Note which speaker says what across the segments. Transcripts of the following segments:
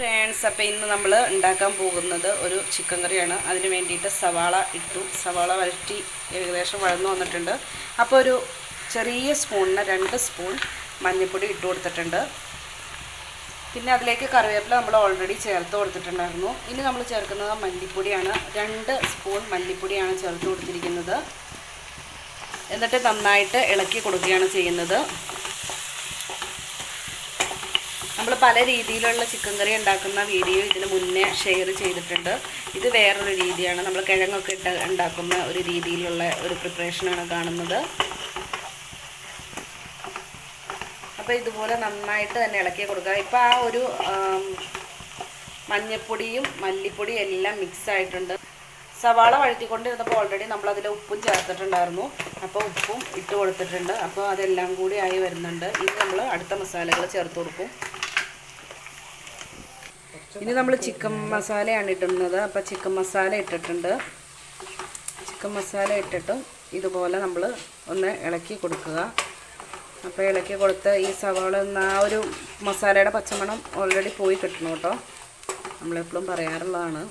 Speaker 1: Friends അപ്പോൾ ഇന്ന് നമ്മൾ ഉണ്ടാക്കാൻ പോകുന്നത് ഒരു ചിക്കൻ കറിയാണ്. അതിന് വേണ്ടിയിട്ട് സവാള ഇട്ടു. സവാള വഴറ്റി ഏകദേശം വഴന്നു വന്നിട്ടുണ്ട്. അപ്പോൾ ഒരു ചെറിയ സ്പൂണിന് രണ്ട് സ്പൂൺ മഞ്ഞൾപ്പൊടി ഇട്ട് കൊടുത്തിട്ടുണ്ട്. പിന്നെ അതിലേക്ക് കറിവേപ്പില നമ്മൾ ഓൾറെഡി ചേർത്ത് കൊടുത്തിട്ടുണ്ടായിരുന്നു. ഇനി നമ്മൾ ചേർക്കുന്നത് മല്ലിപ്പൊടിയാണ്. രണ്ട് സ്പൂൺ മല്ലിപ്പൊടിയാണ് ചേർത്ത് കൊടുത്തിരിക്കുന്നത്. എന്നിട്ട് നന്നായിട്ട് ഇളക്കി കൊടുക്കുകയാണ് ചെയ്യുന്നത്. നമ്മൾ പല രീതിയിലുള്ള ചിക്കൻ കറി ഉണ്ടാക്കുന്ന വീഡിയോ ഇതിന് മുന്നേ ഷെയർ ചെയ്തിട്ടുണ്ട്. ഇത് വേറൊരു രീതിയാണ്. നമ്മൾ കിഴങ്ങൊക്കെ ഇട്ട് ഉണ്ടാക്കുന്ന ഒരു രീതിയിലുള്ള ഒരു പ്രിപ്പറേഷനാണ് കാണുന്നത്. അപ്പോൾ ഇതുപോലെ നന്നായിട്ട് തന്നെ ഇളക്കി കൊടുക്കുക. ഇപ്പോൾ ആ ഒരു മഞ്ഞപ്പൊടിയും മല്ലിപ്പൊടിയും എല്ലാം മിക്സ് ആയിട്ടുണ്ട്. സവാള വഴറ്റിക്കൊണ്ടിരുന്നപ്പോൾ ഓൾറെഡി നമ്മളതിൽ ഉപ്പും ചേർത്തിട്ടുണ്ടായിരുന്നു. അപ്പോൾ ഉപ്പും ഇട്ട് കൊടുത്തിട്ടുണ്ട്. അപ്പോൾ അതെല്ലാം കൂടി ആയി വരുന്നുണ്ട്. ഇനി നമ്മൾ അടുത്ത മസാലകൾ ചേർത്ത് കൊടുക്കും. ഇനി നമ്മൾ ചിക്കൻ മസാലയാണ് ഇടുന്നത്. അപ്പോൾ ചിക്കൻ മസാല ഇട്ടിട്ടുണ്ട്. ചിക്കൻ മസാല ഇട്ടിട്ട് ഇതുപോലെ നമ്മൾ ഒന്ന് ഇളക്കി കൊടുക്കുക. അപ്പോൾ ഇളക്കി കൊടുത്ത് ഈ സവാള ആ ഒരു മസാലയുടെ പച്ചമണം ഓൾറെഡി പോയി കിട്ടണം കേട്ടോ. നമ്മളെപ്പോഴും പറയാറുള്ളതാണ്.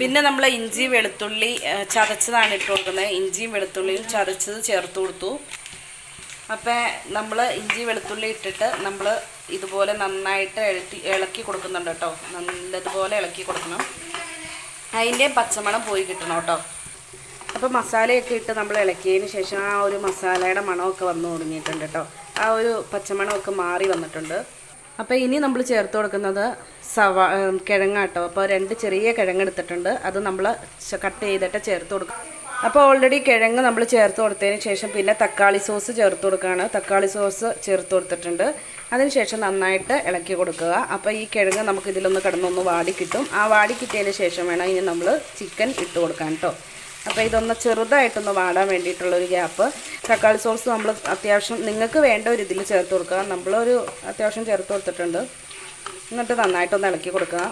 Speaker 1: പിന്നെ നമ്മൾ ഇഞ്ചി വെളുത്തുള്ളി ചതച്ചതാണ് ഇട്ട് കൊടുക്കുന്നത് ഇഞ്ചിയും വെളുത്തുള്ളിയും ചതച്ചത് ചേർത്ത് കൊടുത്തു. അപ്പം നമ്മൾ ഇഞ്ചി വെളുത്തുള്ളി ഇട്ടിട്ട് നമ്മൾ ഇതുപോലെ നന്നായിട്ട് ഇളക്കി ഇളക്കി കൊടുക്കുന്നുണ്ട് കേട്ടോ. നല്ലതുപോലെ ഇളക്കി കൊടുക്കണം. അതിന്റെ പച്ചമണം പോയി കിട്ടണം കേട്ടോ. അപ്പോൾ മസാലയൊക്കെ ഇട്ട് നമ്മൾ ഇളക്കിയതിന് ശേഷം ആ ഒരു മസാലയുടെ മണമൊക്കെ വന്നു തുടങ്ങിയിട്ടുണ്ട് കേട്ടോ. ആ ഒരു പച്ചമണമൊക്കെ മാറി വന്നിട്ടുണ്ട്. അപ്പോൾ ഇനി നമ്മൾ ചേർത്ത് കൊടുക്കുന്നത് സവാ കിഴങ്ങാട്ടോ അപ്പോൾ രണ്ട് ചെറിയ കിഴങ്ങ് എടുത്തിട്ടുണ്ട്. അത് നമ്മൾ കട്ട് ചെയ്തിട്ട് ചേർത്ത് കൊടുക്കും അപ്പോൾ ഓൾറെഡി കിഴങ്ങ് നമ്മൾ ചേർത്ത് കൊടുത്തതിന് ശേഷം പിന്നെ തക്കാളി സോസ് ചേർത്ത് കൊടുക്കുകയാണ്. തക്കാളി സോസ് ചേർത്ത് കൊടുത്തിട്ടുണ്ട്. അതിനുശേഷം നന്നായിട്ട് ഇളക്കി കൊടുക്കുക. അപ്പോൾ ഈ കിഴങ്ങ് നമുക്ക് ഇതിലൊന്ന് കിടന്നൊന്ന് വാടി കിട്ടും. ആ വാടി കിട്ടിയതിന് ശേഷം വേണം ഇനി നമ്മൾ ചിക്കൻ ഇട്ട് കൊടുക്കാൻ കേട്ടോ അപ്പോൾ ഇതൊന്ന് ചെറുതായിട്ടൊന്ന് വാടാൻ വേണ്ടിയിട്ടുള്ളൊരു ഗ്യാപ്പ് തക്കാളി സോസ് നമ്മൾ അത്യാവശ്യം നിങ്ങൾക്ക് വേണ്ട ഒരു ഇതിൽ ചേർത്ത് കൊടുക്കുക. നമ്മളൊരു അത്യാവശ്യം ചേർത്ത് കൊടുത്തിട്ടുണ്ട്. എന്നിട്ട് നന്നായിട്ടൊന്ന് ഇളക്കി കൊടുക്കുക.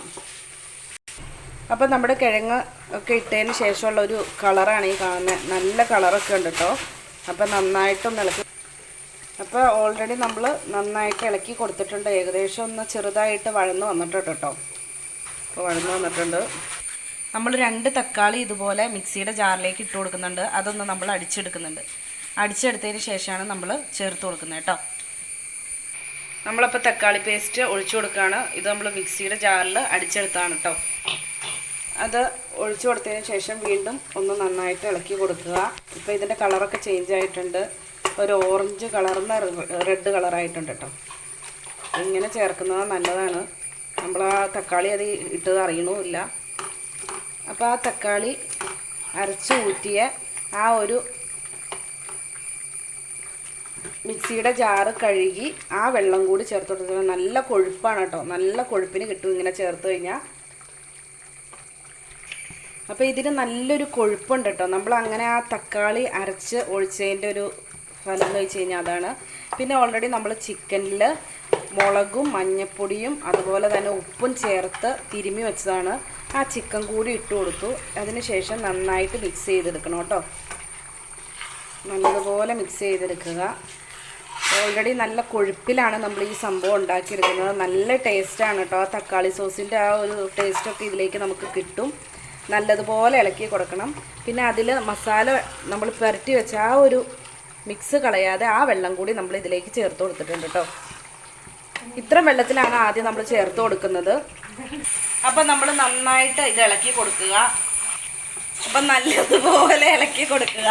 Speaker 1: അപ്പോൾ നമ്മുടെ കിഴങ്ങ് ഒക്കെ ഇട്ടതിന് ശേഷമുള്ള ഒരു കളറാണ് ഈ കാണുന്നത് നല്ല കളറൊക്കെ ഉണ്ട് കേട്ടോ അപ്പോൾ നന്നായിട്ടൊന്ന് ഇളക്കി അപ്പോൾ ഓൾറെഡി നമ്മൾ നന്നായിട്ട് ഇളക്കി കൊടുത്തിട്ടുണ്ട്. ഏകദേശം ഒന്ന് ചെറുതായിട്ട് വഴന്ന് വന്നിട്ടുണ്ട് കേട്ടോ അപ്പോൾ വഴന്ന് വന്നിട്ടുണ്ട്. നമ്മൾ രണ്ട് തക്കാളി ഇതുപോലെ മിക്സിയുടെ ജാറിലേക്ക് ഇട്ട് കൊടുക്കുന്നുണ്ട്. അതൊന്ന് നമ്മൾ അടിച്ചെടുക്കുന്നുണ്ട്. അടിച്ചെടുത്തതിന് ശേഷമാണ് നമ്മൾ ചേർത്ത് കൊടുക്കുന്നത് കേട്ടോ നമ്മളപ്പോൾ തക്കാളി പേസ്റ്റ് ഒഴിച്ചു കൊടുക്കുകയാണ് ഇത് നമ്മൾ മിക്സിയുടെ ജാറിൽ അടിച്ചെടുത്താണ് കേട്ടോ അത് ഒഴിച്ചു കൊടുത്തതിന് ശേഷം വീണ്ടും ഒന്ന് നന്നായിട്ട് ഇളക്കി കൊടുക്കുക. ഇപ്പോൾ ഇതിന്റെ കളറൊക്കെ ചേഞ്ച് ആയിട്ടുണ്ട്. ഒരു ഓറഞ്ച് കളർന്ന റെഡ് കളറായിട്ടുണ്ട് കേട്ടോ ഇങ്ങനെ ചേർക്കുന്നത് നല്ലതാണ്. നമ്മൾ ആ തക്കാളി അത് ഇട്ടത് അറിയണമില്ല. അപ്പോൾ ആ തക്കാളി അരച്ച് ഊറ്റിയ ആ ഒരു മിക്സിയുടെ ജാറ് കഴുകി ആ വെള്ളം കൂടി ചേർത്ത് കൊടുത്തത് നല്ല കൊഴുപ്പാണ് കേട്ടോ നല്ല കൊഴുപ്പിന് കിട്ടും ഇങ്ങനെ ചേർത്ത് കഴിഞ്ഞാൽ അപ്പോൾ ഇതിന് നല്ലൊരു കൊഴുപ്പുണ്ട് കേട്ടോ നമ്മൾ അങ്ങനെ ആ തക്കാളി അരച്ച് ഒഴിച്ചതിന്റെ ഒരു ഫലം എന്ന് വെച്ച് കഴിഞ്ഞാൽ അതാണ്. പിന്നെ ഓൾറെഡി നമ്മൾ ചിക്കനിൽ മുളകും മഞ്ഞപ്പൊടിയും അതുപോലെ തന്നെ ഉപ്പും ചേർത്ത് തിരുമ്മി വെച്ചതാണ്. ആ ചിക്കൻ കൂടി ഇട്ട് കൊടുത്തു. അതിന് ശേഷം നന്നായിട്ട് മിക്സ് ചെയ്തെടുക്കണം കേട്ടോ. നല്ലതുപോലെ മിക്സ് ചെയ്തെടുക്കുക. ഓൾറെഡി നല്ല കൊഴുപ്പിലാണ് നമ്മൾ ഈ സംഭവം ഉണ്ടാക്കിയെടുക്കുന്നത്. നല്ല ടേസ്റ്റാണ് കേട്ടോ. ആ തക്കാളി സോസിന്റെ ആ ഒരു ടേസ്റ്റൊക്കെ ഇതിലേക്ക് നമുക്ക് കിട്ടും. നല്ലതുപോലെ ഇളക്കി കൊടുക്കണം. പിന്നെ അതിൽ മസാല നമ്മൾ പുരട്ടി വെച്ച ആ ഒരു മിക്സ് കളയാതെ ആ വെള്ളം കൂടി നമ്മൾ ഇതിലേക്ക് ചേർത്ത് കൊടുത്തിട്ടുണ്ട് കേട്ടോ ഇത്ര വെള്ളത്തിലാണ് ആദ്യം നമ്മൾ ചേർത്ത് കൊടുക്കുന്നത്. അപ്പം നമ്മൾ നന്നായിട്ട് ഇത് ഇളക്കി കൊടുക്കുക. അപ്പം നല്ലതുപോലെ ഇളക്കി കൊടുക്കുക.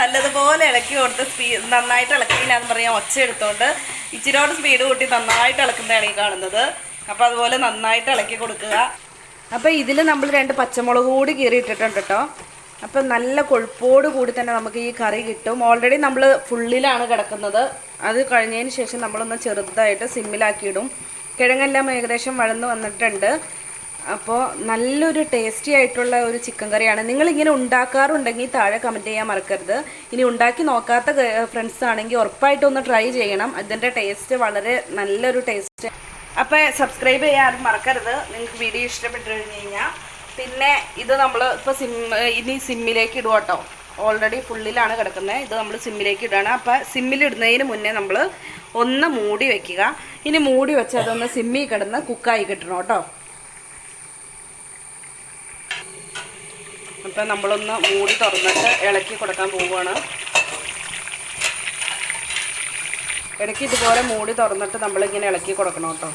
Speaker 1: നല്ലതുപോലെ ഇളക്കി കൊടുത്ത് സ്പീഡ് നന്നായിട്ട് ഇളക്കിയില്ലാന്ന് പറയാം ഒച്ച എടുത്തോണ്ട് ഇച്ചിരിയോട് സ്പീഡ് കൂട്ടി നന്നായിട്ട് ഇളക്കുന്നതാണ് ഈ കാണുന്നത്. അപ്പോൾ അതുപോലെ നന്നായിട്ട് ഇളക്കി കൊടുക്കുക. അപ്പോൾ ഇതിൽ നമ്മൾ രണ്ട് പച്ചമുളക് കൂടി കീറി ഇട്ടിട്ടുണ്ട് കേട്ടോ അപ്പം നല്ല കൊഴുപ്പോട് കൂടി തന്നെ നമുക്ക് ഈ കറി കിട്ടും. ഓൾറെഡി നമ്മൾ ഫുള്ളിലാണ് കിടക്കുന്നത്. അത് കഴിഞ്ഞതിന് ശേഷം നമ്മളൊന്ന് ചെറുതായിട്ട് സിമ്മിലാക്കിയിടും. കിഴങ്ങെല്ലാം ഏകദേശം വഴന്ന് വന്നിട്ടുണ്ട്. അപ്പോൾ നല്ലൊരു ടേസ്റ്റി ആയിട്ടുള്ള ഒരു ചിക്കൻ കറിയാണ്. നിങ്ങളിങ്ങനെ ഉണ്ടാക്കാറുണ്ടെങ്കിൽ താഴെ കമന്റ് ചെയ്യാൻ മറക്കരുത്. ഇനി ഉണ്ടാക്കി നോക്കാത്ത ഫ്രണ്ട്സ് ആണെങ്കിൽ ഉറപ്പായിട്ടും ഒന്ന് ട്രൈ ചെയ്യണം. ഇതിന്റെ ടേസ്റ്റ് വളരെ നല്ലൊരു ടേസ്റ്റ് അപ്പോൾ സബ്സ്ക്രൈബ് ചെയ്യാനും മറക്കരുത്. നിങ്ങൾക്ക് വീഡിയോ ഇഷ്ടപ്പെട്ടു കഴിഞ്ഞ് കഴിഞ്ഞാൽ പിന്നെ ഇത് നമ്മൾ ഇപ്പോൾ സിം ഇനി സിമ്മിലേക്ക് ഇടുക കേട്ടോ. ഓൾറെഡി ഫുള്ളിലാണ് കിടക്കുന്നത് ഇത് നമ്മൾ സിമ്മിലേക്ക് ഇടുകയാണ് അപ്പോൾ സിമ്മിലിടുന്നതിന് മുന്നേ നമ്മൾ ഒന്ന് മൂടി വെക്കുക. ഇനി മൂടി വെച്ച് അതൊന്ന് സിമ്മി കിടന്ന് കുക്കായി കിട്ടണം കേട്ടോ. അപ്പം നമ്മളൊന്ന് മൂടി തുറന്നിട്ട് ഇളക്കി കൊടുക്കാൻ പോവുകയാണ്. ഇടയ്ക്ക് ഇതുപോലെ മൂടി തുറന്നിട്ട് നമ്മളിങ്ങനെ ഇളക്കി കൊടുക്കണം കേട്ടോ.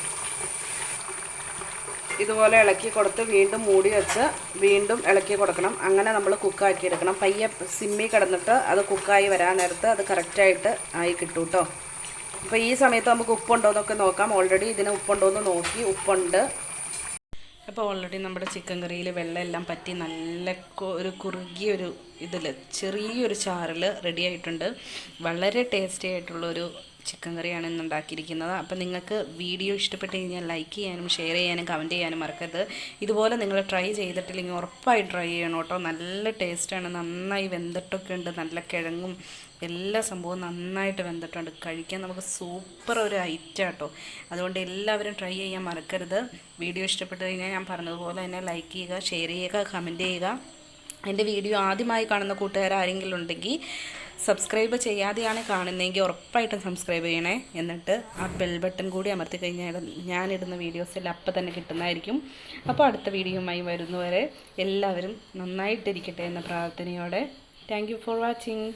Speaker 1: ഇതുപോലെ ഇളക്കി കൊടുത്ത് വീണ്ടും മൂടി വെച്ച് വീണ്ടും ഇളക്കി കൊടുക്കണം. അങ്ങനെ നമ്മൾ കുക്കാക്കി എടുക്കണം. പയ്യെ സിമ്മി കിടന്നിട്ട് അത് കുക്കായി വരാൻ നേരത്ത് അത് കറക്റ്റായിട്ട് ആയി കിട്ടും കേട്ടോ അപ്പോൾ ഈ സമയത്ത് നമുക്ക് ഉപ്പുണ്ടോ എന്നൊക്കെ നോക്കാം. ഓൾറെഡി ഇതിന് ഉപ്പുണ്ടോ എന്ന് നോക്കി ഉപ്പുണ്ട്. അപ്പോൾ ഓൾറെഡി നമ്മുടെ ചിക്കൻ കറിയിൽ വെള്ളം എല്ലാം പറ്റി നല്ല ഒരു കുറുകിയൊരു ഇതിൽ ചെറിയൊരു ചാറിൽ റെഡി ആയിട്ടുണ്ട്. വളരെ ടേസ്റ്റി ആയിട്ടുള്ളൊരു ചിക്കൻ കറിയാണ് ഇന്ന് ഉണ്ടാക്കിയിരിക്കുന്നത്. അപ്പോൾ നിങ്ങൾക്ക് വീഡിയോ ഇഷ്ടപ്പെട്ട് കഴിഞ്ഞാൽ ലൈക്ക് ചെയ്യാനും ഷെയർ ചെയ്യാനും കമന്റ് ചെയ്യാനും മറക്കരുത്. ഇതുപോലെ നിങ്ങൾ ട്രൈ ചെയ്തിട്ടില്ലെങ്കിൽ ഉറപ്പായി ട്രൈ ചെയ്യണം കേട്ടോ. നല്ല ടേസ്റ്റാണ് നന്നായി വെന്തിട്ടൊക്കെ ഉണ്ട്. നല്ല കിഴങ്ങും എല്ലാ സംഭവവും നന്നായിട്ട് വെന്തിട്ടുണ്ട്. കഴിക്കാൻ നമുക്ക് സൂപ്പർ ഒരു ഐറ്റം കേട്ടോ അതുകൊണ്ട് എല്ലാവരും ട്രൈ ചെയ്യാൻ മറക്കരുത്. വീഡിയോ ഇഷ്ടപ്പെട്ട് കഴിഞ്ഞാൽ ഞാൻ പറഞ്ഞതുപോലെ തന്നെ ലൈക്ക് ചെയ്യുക ഷെയർ ചെയ്യുക കമന്റ് ചെയ്യുക. എന്റെ വീഡിയോ ആദ്യമായി കാണുന്ന കൂട്ടുകാർ ആരെങ്കിലും ഉണ്ടെങ്കിൽ സബ്സ്ക്രൈബ് ചെയ്യാതെയാണ് കാണുന്നതെങ്കിൽ ഉറപ്പായിട്ടും സബ്സ്ക്രൈബ് ചെയ്യണേ. എന്നിട്ട് ആ ബെൽ ബട്ടൺ കൂടി അമർത്തി കഴിഞ്ഞാൽ ഞാനിടുന്ന വീഡിയോസിൽ അപ്പം തന്നെ കിട്ടുന്നതായിരിക്കും. അപ്പോൾ അടുത്ത വീഡിയോയുമായി വരുന്നവരെ എല്ലാവരും നന്നായിട്ടിരിക്കട്ടെ എന്ന പ്രാർത്ഥനയോടെ. Thank for watching